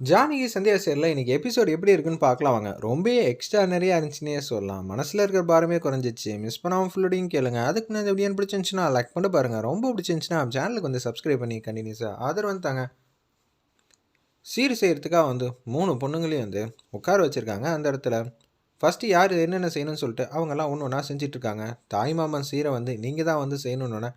ஜானகி சந்தியா சேரில் இன்றைக்கி எபிசோட் எப்படி இருக்குன்னு பார்க்கலாம் வாங்க. ரொம்ப எக்ஸ்ட்ரானரியாக இருந்துச்சுன்னே சொல்லலாம். மனசில் இருக்கிற பாரமே குறைஞ்சிச்சு. மிஸ் பண்ணாமல் ஃபுல்லோடையும் கேளுங்க. அதுக்கு நான் எப்படின்னு பிடிச்சிருந்துச்சுன்னா லைக் பண்ணி பாருங்கள் ரொம்ப பிடிச்சிருந்துச்சுன்னா சேனலுக்கு வந்து சப்ஸ்கிரைப் பண்ணி கண்டினியூஸாக ஆதரவு வந்தாங்க சீர் செய்கிறதுக்காக வந்து மூணு பொண்ணுங்களையும் வந்து உட்கார வச்சுருக்காங்க அந்த இடத்துல. ஃபஸ்ட்டு யார் என்னென்ன செய்யணும்னு சொல்லிட்டு அவங்கெல்லாம் ஒன்று ஒன்றா செஞ்சிட்ருக்காங்க தாய் மாமன் சீரை வந்து நீங்கள் தான் வந்து செய்யணுன்னொன்னே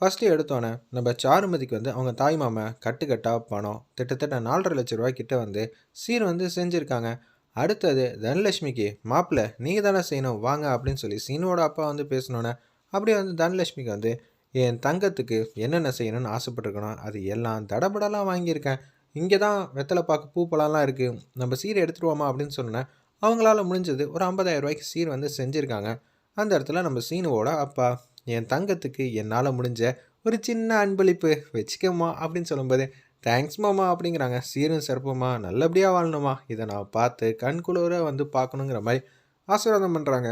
ஃபஸ்ட்டு எடுத்தோன்னே நம்ம சாருமதிக்கு வந்து அவங்க தாய் மாமன் கட்டுக்கட்டாக பணம் கிட்டத்தட்ட நாலரை லட்ச ரூபாய்க்கிட்ட வந்து சீர் வந்து செஞ்சுருக்காங்க. அடுத்தது தனலட்சுமிக்கு மாப்பிள்ளை நீங்கள் தானே செய்யணும் வாங்க அப்படின்னு சொல்லி சீனோட அப்பா வந்து பேசினோன்னே அப்படியே வந்து தனலட்சுமிக்கு வந்து என் தங்கத்துக்கு என்னென்ன செய்யணும்னு ஆசைப்பட்டிருக்கணும் அது எல்லாம் தடபடலாம் வாங்கியிருக்கேன். இங்கே தான் வெத்தலை பாக்கு பூ பழம்லாம் இருக்குது நம்ம சீரை எடுத்துருவோமா? அப்படின்னு சொன்னேன் அவங்களால முடிஞ்சது ஒரு ஐம்பதாயிரம் ரூபாய்க்கு சீர் வந்து செஞ்சுருக்காங்க. அந்த இடத்துல நம்ம சீனுவோட அப்பா என் தங்கத்துக்கு என்னால் முடிஞ்ச ஒரு சின்ன அன்பளிப்பு வச்சுக்கம்மா அப்படின்னு சொல்லும்போது தேங்க்ஸ் மாமா அப்படிங்கிறாங்க. சீரும் சிறப்புமா நல்லபடியாக வாழணுமா? இதை நான் பார்த்து கண்குளூர வந்து பார்க்கணுங்கிற மாதிரி ஆசீர்வாதம் பண்ணுறாங்க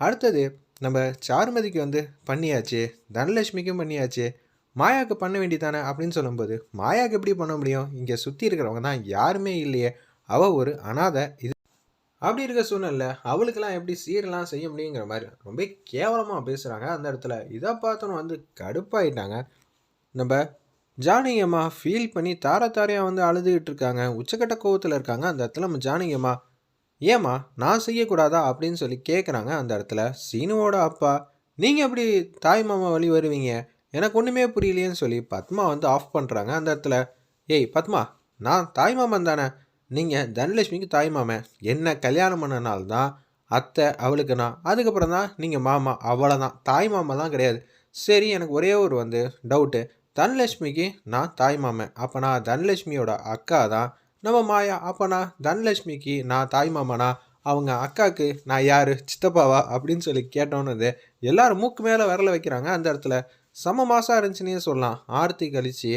அடுத்தது நம்ம சாருமதிக்கு வந்து பண்ணியாச்சு தனலட்சுமிக்கும் பண்ணியாச்சு. மாயாவுக்கு பண்ண வேண்டியதானே அப்படின்னு சொல்லும்போது மாயாவுக்கு எப்படி பண்ண முடியும்? இங்கே சுற்றி இருக்கிறவங்க தான் யாருமே இல்லையே. அவள் ஒரு அனாதை இது அப்படி இருக்க சூழ்நிலை அவளுக்கெல்லாம் எப்படி சீரெல்லாம் செய்ய முடியுங்கிற மாதிரி ரொம்ப கேவலமாக பேசுகிறாங்க அந்த இடத்துல. இதை பார்த்தோன்னு வந்து கடுப்பாயிட்டாங்க. நம்ம ஜானகியம்மா ஃபீல் பண்ணி தார தாரையாக வந்து அழுதுகிட்டு இருக்காங்க. உச்சக்கட்ட கோவத்தில் இருக்காங்க அந்த இடத்துல நம்ம ஜானகியம்மா ஏம்மா நான் செய்யக்கூடாதா அப்படின்னு சொல்லி கேட்குறாங்க அந்த இடத்துல. சீனுவோட அப்பா நீங்கள் எப்படி தாய் மாமா வழி வருவீங்க? எனக்கு ஒன்றுமே புரியலையேன்னு சொல்லி பத்மா வந்து ஆஃப் பண்ணுறாங்க அந்த இடத்துல. ஏய் பத்மா நான் தாய் மாமன் தானே? நீங்கள் தனலட்சுமிக்கு தாய் மாமன் என்ன கல்யாணம் பண்ணனால்தான் அத்தை அவளுக்கு நான். அதுக்கப்புறம் தான் நீங்கள் மாமா அவ்வளோ தான் தாய் மாமா தான் கிடையாது. சரி எனக்கு ஒரே ஒரு வந்து டவுட்டு தனலட்சுமிக்கு நான் தாய் மாமன் அப்போ நான் தனலட்சுமியோட அக்கா தான். நம்ம மாயா அப்போ நான் தனலட்சுமிக்கு நான் தாய் மாமனா? அவங்க அக்காவுக்கு நான் யார்? சித்தப்பாவா? அப்படின்னு சொல்லி கேட்டோன்னு எல்லாரும் மூக்கு மேலே விரல வைக்கிறாங்க அந்த இடத்துல. சம மாதம் இருந்துச்சுன்னே சொல்லலாம். ஆர்த்தி கழித்து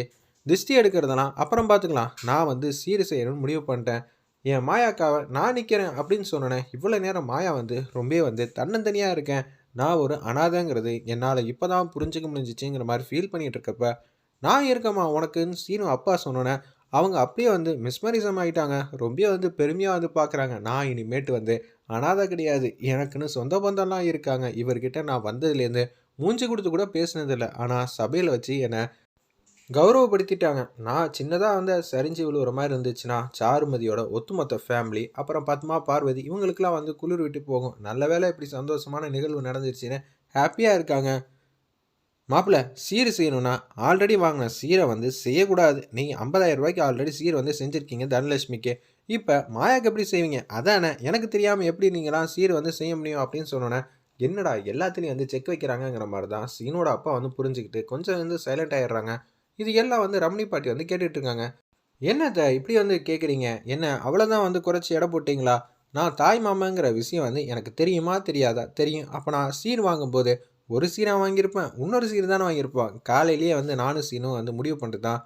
திஷ்டி எடுக்கிறதெல்லாம் அப்புறம் பார்த்துக்கலாம். நான் வந்து சீர் செய்யணும்னு முடிவு பண்ணிட்டேன். என் மாயாக்காவை நான் நிற்கிறேன் அப்படின்னு சொன்னேன் இவ்வளோ நேரம் மாயா வந்து ரொம்ப வந்து தன்னந்தனியாக இருக்கேன். நான் ஒரு அனாதைங்கிறது என்னால் இப்போ தான் புரிஞ்சுக்க முடிஞ்சிச்சுங்கிற மாதிரி ஃபீல் பண்ணிகிட்டு இருக்கப்ப நான் இருக்கம்மா உனக்குன்னு சீனு அப்பா சொன்னோன்னே அவங்க அப்படியே வந்து மிஸ்மரிசம் ஆகிட்டாங்க ரொம்ப வந்து பெருமையாக வந்து பார்க்குறாங்க நான் இனிமேட்டு வந்து அனாதை கிடையாது. எனக்குன்னு சொந்த பந்தம்லாம் இருக்காங்க. இவர்கிட்ட நான் வந்ததுலேருந்து மூஞ்சி கொடுத்து கூட பேசினதில்லை. ஆனால் சபையில் வச்சு என்னை கௌரவப்படுத்திட்டாங்க. நான் சின்னதாக வந்து சரிஞ்சு விழுவுற மாதிரி இருந்துச்சுன்னா சாருமதியோட ஒத்துமொத்த ஃபேமிலி அப்புறம் பத்மா பார்வதி இவங்களுக்குலாம் வந்து குளிர் விட்டு போகும். நல்ல வேலை இப்படி சந்தோஷமான நிகழ்வு நடந்துருச்சுன்னு ஹாப்பியாக இருக்காங்க. மாப்பிள்ள சீர் செய்யணும்னா ஆல்ரெடி வாங்கின சீரை வந்து செய்யக்கூடாது. நீங்கள் ஐம்பதாயிரம் ரூபாய்க்கு ஆல்ரெடி சீர் வந்து செஞ்சுருக்கீங்க தனலட்சுமிக்கு. இப்போ மாயாக்கு எப்படி செய்வீங்க? அதானே எனக்கு தெரியாமல் எப்படி நீங்களாம் சீர் வந்து செய்ய முடியும் அப்படின்னு சொன்னோன்னே என்னடா எல்லாத்துலேயும் வந்து செக் வைக்கிறாங்கங்கிற மாதிரி தான் சீனோட அப்பா வந்து புரிஞ்சுக்கிட்டு கொஞ்சம் வந்து சைலண்ட் ஆகிடுறாங்க இது எல்லாம் வந்து ரமணி பாட்டி வந்து கேட்டுட்டு இருக்காங்க என்னத்த இப்படி வந்து கேட்குறீங்க என்ன அவ்வளோதான் வந்து குறைச்சி எடை போட்டிங்களா? நான் தாய் மாமாங்கிற விஷயம் வந்து எனக்கு தெரியுமா தெரியாதா? தெரியும். அப்போ நான் சீர் வாங்கும்போது ஒரு சீராக வாங்கியிருப்பேன் இன்னொரு சீர் தானே வாங்கியிருப்பேன் காலையிலேயே வந்து நானும் சீனும் வந்து முடிவு பண்ணிட்டு தான்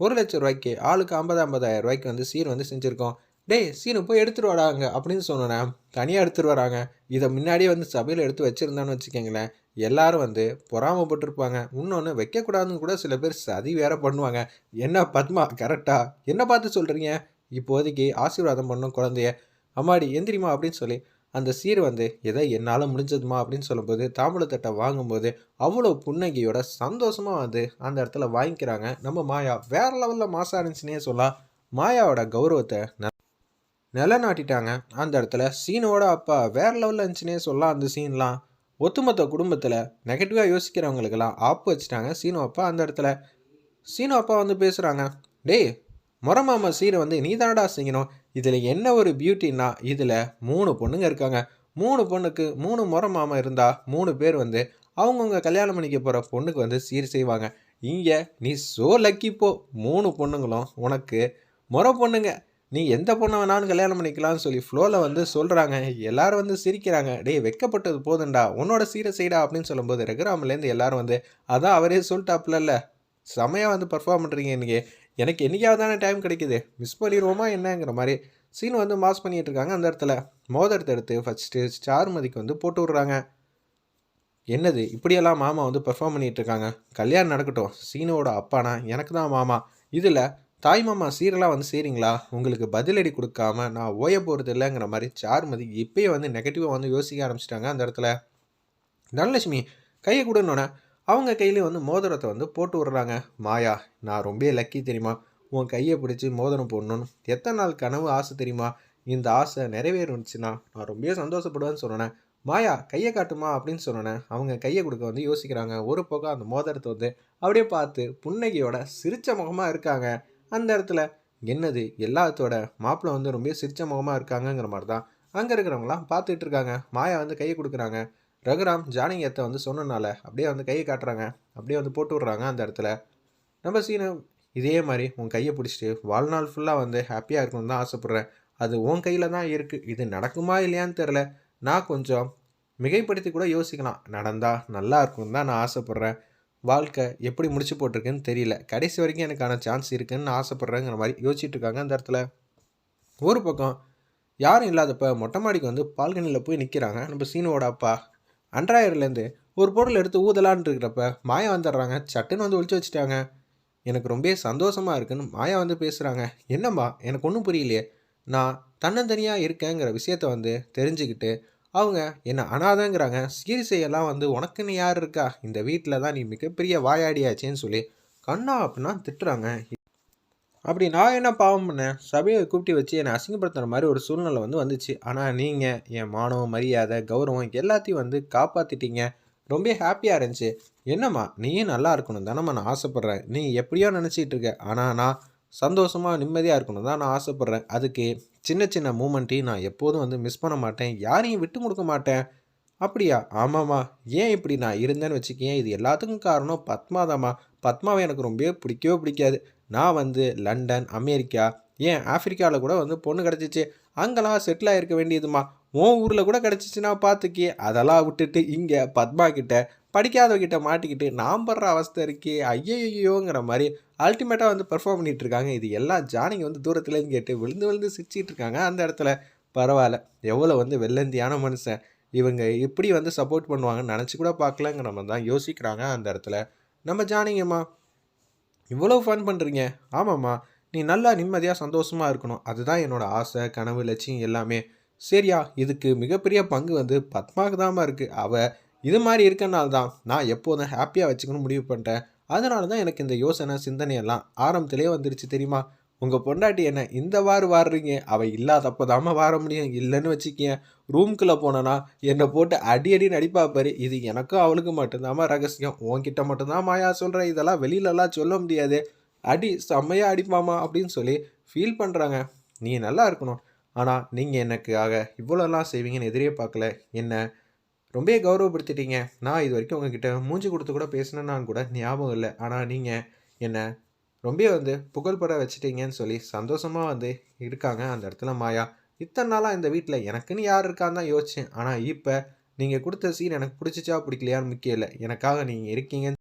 ஒரு லட்சம் ரூபாய்க்கு ஆளுக்கு ஐம்பது ஐம்பதாயிரம் ரூபாய்க்கு வந்து சீர் வந்து செஞ்சுருக்கோம். டேய் சீனு போய் எடுத்துகிட்டு வராங்க அப்படின்னு சொன்னேன் தனியாக எடுத்துகிட்டு வராங்க. இதை முன்னாடியே வந்து சபையில் எடுத்து வச்சுருந்தான்னு வச்சுக்கோங்களேன். எல்லாரும் வந்து பொறாமப்பட்டிருப்பாங்க. இன்னொன்று வைக்கக்கூடாதுன்னு கூட சில பேர் சதி வேற பண்ணுவாங்க. என்ன பத்மா கரெக்டா என்ன பார்த்து சொல்கிறீங்க இப்போதைக்கு ஆசீர்வாதம் பண்ணும் குழந்தைய. அம்மாடி எந்திரிமா அப்படின்னு சொல்லி அந்த சீர் வந்து எதை என்னால் முடிஞ்சதுமா அப்படின்னு சொல்லும்போது தாம்பூலத்தட்டை வாங்கும்போது அவ்வளோ புன்னகையோட சந்தோஷமாக வந்து அந்த இடத்துல வாங்கிக்கிறாங்க. நம்ம மாயா வேறு லெவலில் மாசா இருந்துச்சுன்னே சொல்லலாம். மாயாவோட கௌரவத்தை நிலநாட்டிட்டாங்க. அந்த இடத்துல சீனோட அப்பா வேறு லெவலில் இருந்துச்சுன்னே சொல்லலாம் அந்த சீன்லாம் ஒத்துமொத்த குடும்பத்தில் நெகட்டிவாக யோசிக்கிறவங்களுக்கெல்லாம் ஆப்பு வச்சுட்டாங்க சீனோ அப்பா அந்த இடத்துல. சீனோ அப்பா வந்து பேசுகிறாங்க டேய் முறமாமா சீரை வந்து நீ தானடா செய்யணும் இதில் என்ன ஒரு பியூட்டின்னா இதில் மூணு பொண்ணுங்க இருக்காங்க. மூணு பொண்ணுக்கு மூணு முறை மாமா இருந்தால் மூணு பேர் வந்து அவங்கவுங்க கல்யாணம் பண்ணிக்க போகிற பொண்ணுக்கு வந்து சீர் செய்வாங்க. இங்கே நீ சோ லக்கி போ. மூணு பொண்ணுங்களும் உனக்கு முறை பொண்ணுங்க. நீ எந்த பொண்ணை வேணாலும் கல்யாணம் பண்ணிக்கலாம்னு சொல்லி ஃப்ளோவில் வந்து சொல்கிறாங்க எல்லாரும் வந்து சிரிக்கிறாங்க. டேய் வெக்கப்பட்டது போதுண்டா உன்னோட சீரை சைடா அப்படின்னு சொல்லும்போது ரகுராமிலேருந்து எல்லாரும் வந்து அதான் அவரே சொல்லிட்டாப்புல இல்லை செமையாக வந்து பர்ஃபார்ம் பண்ணுறீங்க இன்றைக்கி எனக்கு என்றைக்காவது தானே டைம் கிடைக்குது? மிஸ் பண்ணிடுவோமா என்னங்கிற மாதிரி. சீன் வந்து மாஸ் பண்ணிகிட்டு இருக்காங்க அந்த இடத்துல. மோதிரத்தை எடுத்து ஃபஸ்ட்டு சார்மதிக்கு வந்து போட்டு விட்றாங்க. என்னது? இப்படியெல்லாம் மாமா வந்து பெர்ஃபார்ம் பண்ணிகிட்டு இருக்காங்க. கல்யாணம் நடக்கட்டும். சீனோட அப்பானா? எனக்கு தான் மாமா. இதில் தாய் மாமா சீரெல்லாம் வந்து செய்கிறீங்களா உங்களுக்கு பதிலடி கொடுக்காம நான் ஓய போகிறது இல்லைங்கிற மாதிரி சார்மதி இப்பயே வந்து நெகட்டிவாக வந்து யோசிக்க ஆரம்பிச்சிட்டாங்க அந்த இடத்துல. தனலட்சுமி கையை கொடுன்னொன்னே அவங்க கையிலேயே வந்து மோதிரத்தை வந்து போட்டு விடுறாங்க. மாயா நான் ரொம்ப லக்கி தெரியுமா? உன் கையை பிடிச்சி மோதிரம் போடணும்னு. எத்தனை நாள் கனவு ஆசை தெரியுமா? இந்த ஆசை நிறைவேறுச்சுன்னா நான் ரொம்ப சந்தோஷப்படுவேன்னு சொன்னேன். மாயா கையை காட்டுமா அப்படின்னு சொன்னேன் அவங்க கையை கொடுக்க வந்து யோசிக்கிறாங்க. ஒரு பக்கம் அந்த மோதிரத்தை வந்து அப்படியே பார்த்து புன்னகையோட சிரிச்ச முகமாக இருக்காங்க. அந்த இடத்துல என்னது எல்லாத்தோட மாப்பிள்ளை வந்து ரொம்ப சிரிச்ச முகமாக இருக்காங்கங்கிற மாதிரி தான் அங்கே இருக்கிறவங்களாம் பார்த்துட்டு இருக்காங்க மாயா வந்து கையை கொடுக்குறாங்க. ரகுராம் ஜானகியத்தை வந்து சொன்னனால அப்படியே வந்து கையை காட்டுறாங்க. அப்படியே வந்து போட்டு விட்றாங்க அந்த இடத்துல. நம்ம சீனு இதே மாதிரி உன் கையை பிடிச்சிட்டு வாழ்நாள் ஃபுல்லாக வந்து ஹாப்பியாக இருக்கணும்னு தான் ஆசைப்பட்றேன். அது உன் கையில் தான் இருக்குது இது நடக்குமா இல்லையான்னு தெரில நான் கொஞ்சம் மிகைப்படுத்தி கூட யோசிக்கலாம். நடந்தால் நல்லா இருக்கும்னு தான் நான் ஆசைப்பட்றேன். வாழ்க்கை எப்படி முடிச்சு போட்டிருக்குன்னு தெரியல. கடைசி வரைக்கும் எனக்கான சான்ஸ் இருக்குன்னு ஆசைப்பட்றேங்கிற மாதிரி யோசிச்சுட்டு இருக்காங்க அந்த இடத்துல. ஒரு பக்கம் யாரும் இல்லாதப்ப மொட்டை மாடிக்கு வந்து பால்கனியில் போய் நிற்கிறாங்க நம்ம சீனுவோட அப்பா. அன்றாயிரலேருந்து ஒரு பொருள் எடுத்து ஊதலான் இருக்கிறப்ப மாயா வந்துடுறாங்க. சட்டுன்னு வந்து ஒழிச்சு வச்சுட்டாங்க. எனக்கு ரொம்ப சந்தோஷமாக இருக்குன்னு மாயா வந்து பேசுகிறாங்க என்னம்மா எனக்கு ஒன்றும் புரியலையே. நான் தன்னந்தனியாக இருக்கேங்கிற விஷயத்த வந்து தெரிஞ்சுக்கிட்டு அவங்க என்ன அனாதங்கிறாங்க. சீரிசையெல்லாம் வந்து உனக்குன்னு யார் இருக்கா? இந்த வீட்டில் தான் நீ மிகப்பெரிய வாயாடியாச்சேன்னு சொல்லி கண்ணா அப்படின்னா திட்டுறாங்க. அப்படி நான் என்ன பாவம் பண்ணேன்? சபையை கூப்பிட்டு வச்சு என்னை அசிங்கப்படுத்துகிற மாதிரி ஒரு சூழ்நிலை வந்து வந்துச்சு. ஆனால் நீங்கள் என் மானவம் மரியாதை கௌரவம் எல்லாத்தையும் வந்து காப்பாற்றிட்டீங்க ரொம்ப ஹாப்பியாக இருந்துச்சு. என்னம்மா நீயும் நல்லா இருக்கணும் தானம்மா நான் ஆசைப்பட்றேன். நீ எப்படியோ நினச்சிட்டு இருக்க. ஆனால் நான் சந்தோஷமாக நிம்மதியாக இருக்கணும் தான் நான் ஆசைப்பட்றேன். அதுக்கு சின்ன சின்ன மூமெண்ட்டையும் நான் எப்போதும் வந்து மிஸ் பண்ண மாட்டேன். யாரையும் விட்டு கொடுக்க மாட்டேன். அப்படியா? ஆமாம்மா. ஏன் இப்படி நான் இருந்தேன்னு வச்சுக்கேன் இது எல்லாத்துக்கும் காரணம் பத்மாதாம்மா பத்மாவை எனக்கு ரொம்பவே பிடிக்கவே பிடிக்காது. நான் வந்து லண்டன் அமெரிக்கா ஏன் ஆஃப்ரிக்காவில் கூட வந்து பொண்ணு கிடச்சிச்சு. அங்கெல்லாம் செட்டில் ஆகிருக்க வேண்டியதுமா உன் ஊரில் கூட கிடச்சிச்சின்னா பார்த்துக்கி. அதெல்லாம் விட்டுட்டு இங்கே பத்மா கிட்ட படிக்காதவகிட்ட மாட்டிக்கிட்டு நான் படுற அவஸ்தை இருக்கே ஐயோங்கிற மாதிரி அல்டிமேட்டாக வந்து பெர்ஃபார்ம் பண்ணிகிட்டு இருக்காங்க இது எல்லாம் ஜானிங்க வந்து தூரத்துலேருந்து கேட்டு விழுந்து விழுந்து சிரிச்சிட்டு இருக்காங்க அந்த இடத்துல பரவாயில்ல. எவ்வளோ வந்து வெள்ளந்தியான மனுஷன். இவங்க எப்படி வந்து சப்போர்ட் பண்ணுவாங்கன்னு நினச்சி கூட பார்க்கலங்கிற மாதிரி தான் யோசிக்கிறாங்க அந்த இடத்துல. நம்ம ஜானிங்கம்மா இவ்வளோ ஃபன் பண்ணுறீங்க ஆமாம்மா நீ நல்லா நிம்மதியாக சந்தோஷமாக இருக்கணும். அதுதான் என்னோடய ஆசை கனவு லட்சியம் எல்லாமே. சரியா இதுக்கு மிகப்பெரிய பங்கு வந்து பத்மாவுக்கு தாம்மா இருக்குது அவள் இது மாதிரி இருக்கனால தான் நான் எப்போதும் ஹாப்பியாக வச்சுக்கணும் முடிவு பண்ணிட்டேன். அதனால தான் எனக்கு இந்த யோசனை சிந்தனையெல்லாம் ஆரம்பத்திலே வந்துருச்சு. தெரியுமா? உங்கள் பொண்டாட்டி என்ன இந்த வாரம் வாடுறீங்க அவள் இல்லாதப்போ தாம வார முடியும். இல்லைன்னு வச்சுக்கேன் ரூம்குள்ளே போனேன்னா என்னை போட்டு அடி அடி நடிப்பா பாரு இது எனக்கும் அவளுக்கு மட்டும்தாம்மா ரகசியம். உன்கிட்ட மட்டும்தான் மாயா சொல்கிறேன் இதெல்லாம் வெளியிலலாம் சொல்ல முடியாது. அடி செம்மையாக அடிப்பாமா அப்படின்னு சொல்லி ஃபீல் பண்ணுறாங்க நீ நல்லா இருக்கணும். ஆனால் நீங்கள் எனக்காக இவ்வளோலாம் செய்வீங்கன்னு எதிரே பார்க்கல. என்ன? ரொம்ப கௌரவப்படுத்திட்டீங்க. நான் இது வரைக்கும் உங்ககிட்ட மூஞ்சி கொடுத்து கூட பேசினேன்னு கூட ஞாபகம் இல்லை. ஆனால் நீங்கள் என்னை ரொம்ப வந்து புகழ்பட வச்சுட்டீங்கன்னு சொல்லி சந்தோஷமாக வந்து இருக்காங்க அந்த இடத்துல மாயா. இத்தனை நாளாக இந்த வீட்டில் எனக்குன்னு யார் இருக்கான்னு தான் யோசித்தேன் ஆனால் இப்போ நீங்கள் கொடுத்த சீன் எனக்கு பிடிச்சிச்சா பிடிக்கலையான்னு முக்கியம் இல்லை. எனக்காக நீங்கள் இருக்கீங்கன்னு